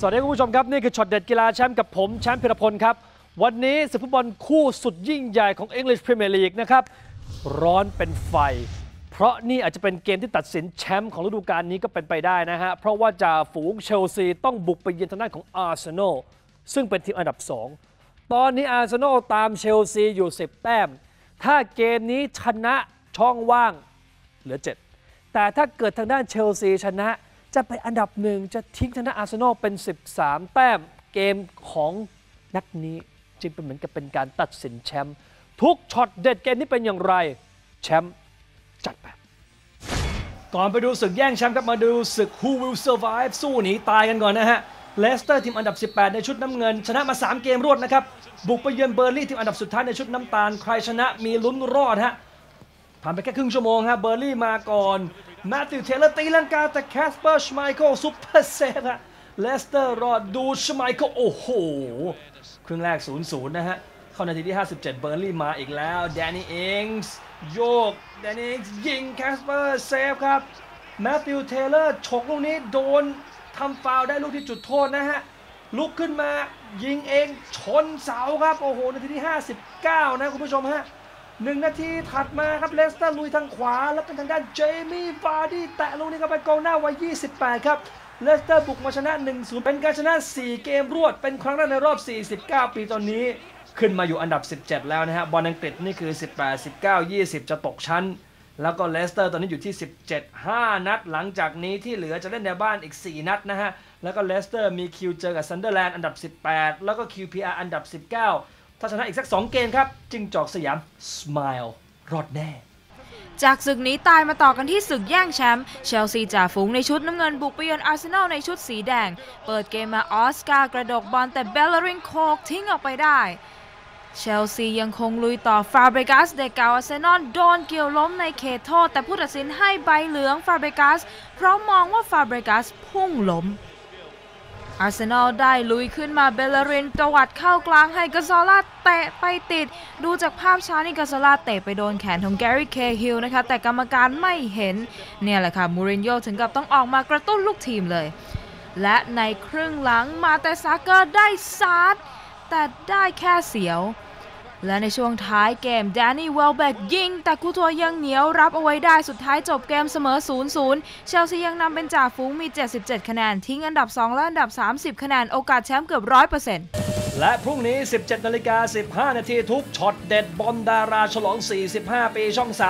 สวัสดีคุณผู้ชมครับ นี่คือช็อตเด็ดกีฬาแชมป์กับผมแชมป์พิรพลครับ วันนี้ศึกฟุตบอลคู่สุดยิ่งใหญ่ของ English Premier League นะครับ ร้อนเป็นไฟ เพราะนี่อาจจะเป็นเกมที่ตัดสินแชมป์ของฤดูกาลนี้ก็เป็นไปได้นะฮะ เพราะว่าจ่าฝูงเชลซีต้องบุกไปเยือนทางด้านของอาร์เซนอลซึ่งเป็นทีมอันดับ 2 ตอนนี้อาร์เซนอลตามเชลซีอยู่ 10 แต้ม ถ้าเกมนี้ชนะช่องว่างเหลือ 7 แต่ถ้าเกิดทางด้านเชลซีชนะ จะไปอันดับหนึ่งจะทิ้งทางด้าอาร์เซนอลเป็น 13 แต้มเกมของนัดนี้จึงเป็นเหมือนกับเป็นการตัดสินแชมป์ทุกช็อตเด็ดเกมนี้เป็นอย่างไรแชมป์จัดไปก่อนไปดูศึกแย่งแชมป์ครับมาดูศึก Who Will Survive สู้หนีตายกันก่อนนะฮะเลสเตอร์ทีมอันดับ 18 ในชุดน้ำเงิน ชนะมา 3 เกมรวดนะครับ บุกไปเยือนเบอร์ลี่ทีมอันดับสุดท้ายในชุดน้ำตาล ใครชนะมีลุ้นรอดฮะผ่านไปแค่ครึ่งชั่วโมงฮะเบอร์ลี่มาก่อน แมตติวเทเลอร์ตีลังกาแต่แคสเปอร์ชไมเคิลซุปเปอร์เซฟฮะเลสเตอร์รอดดูชไมเคิลโอ้โห ครึ่งแรก 0-0 นะฮะ เข้านาทีที่ 57 เบอร์ลี่มาอีกแล้วแดนนี่เองส์โยกแดนนี่เองส์ยิงแคสเปอร์เซฟครับแมตติวเทเลอร์ฉกลูกนี้โดนทำฟาวได้ลูกที่จุดโทษนะฮะ ลุกขึ้นมายิงเองชนเสาครับ โอ้โห นาทีที่ 59 นะคุณผู้ชมฮะ หนึ่งนาทีถัดมาครับเลสเตอร์ลุยทางขวา แล้วเป็นทางด้านเจมี่ฟาร์ดี้แตะลูกนี้เข้าไปกองหน้าวัย 28 ครับเลสเตอร์บุกมาชนะ 1-0 เป็นการชนะ 4 เกมรวด เป็นครั้งแรกในรอบ 49 ปีตอนนี้ ขึ้นมาอยู่อันดับ 17 แล้วนะฮะ บอลอังกฤษนี่คือ 18 19 20 จะตกชั้น แล้วก็เลสเตอร์ตอนนี้อยู่ที่ 17 5 นัด หลังจากนี้ที่เหลือจะเล่นในบ้านอีก 4 นัดนะฮะ แล้วก็เลสเตอร์มีคิวเจอกับซันเดอร์แลนด์อันดับ 18 แล้วก็ QPR อันดับ 19 ถ้าชนะอีกสัก 2 เกมครับ จึงจอกสยามสไมล์รอดแน่ จากศึกนี้ตายมาต่อกันที่ศึกแย่งแชมป์เชลซีจ่าฝูงในชุดน้ำเงินบุกไปเยือนอาร์เซนอลในชุดสีแดง เปิดเกมมาออสการ์กระดกบอลแต่เบลเลริงโคกทิ้งออกไปได้เชลซียังคงลุยต่อฟาเบกัสเด็กเก่าอาร์เซนอลโดนเกี่ยวล้มในเขตโทษ แต่ผู้ตัดสินให้ใบเหลืองฟาเบกัสเพราะมองว่าฟาเบกัสพุ่งล้ม อาร์เซนอลได้ลุยขึ้นมาเบลารินตวัดเข้ากลางให้กาซอล่าเตะไปติด ดูจากภาพช้านี่กาซอล่าเตะไปโดนแขนของแกรี่เคฮิลนะคะ แต่กรรมการไม่เห็น เนี่ยแหละค่ะ มูรินโญ่ถึงกับต้องออกมากระตุ้นลูกทีมเลย และในครึ่งหลังมาแต่ซาเกอร์ได้ซาดแต่ได้แค่เสียว และในช่วงท้ายเกมแดนนี่เวลเบกยิง แต่กูทัวยังเหนียวรับเอาไว้ได้สุดท้ายจบเกมเสมอ 0-0 เชลซียังนำเป็นจ่าฝูงมี 77 คะแนน ทิ้งอันดับ 2 และอันดับ 30 คะแนน โอกาสแชมป์เกือบ 100%และพรุ่งนี้ 17นาฬิกา15 นาทีทุกช็อตเด็ดบอลดาราฉลอง 45 ปีช่อง 3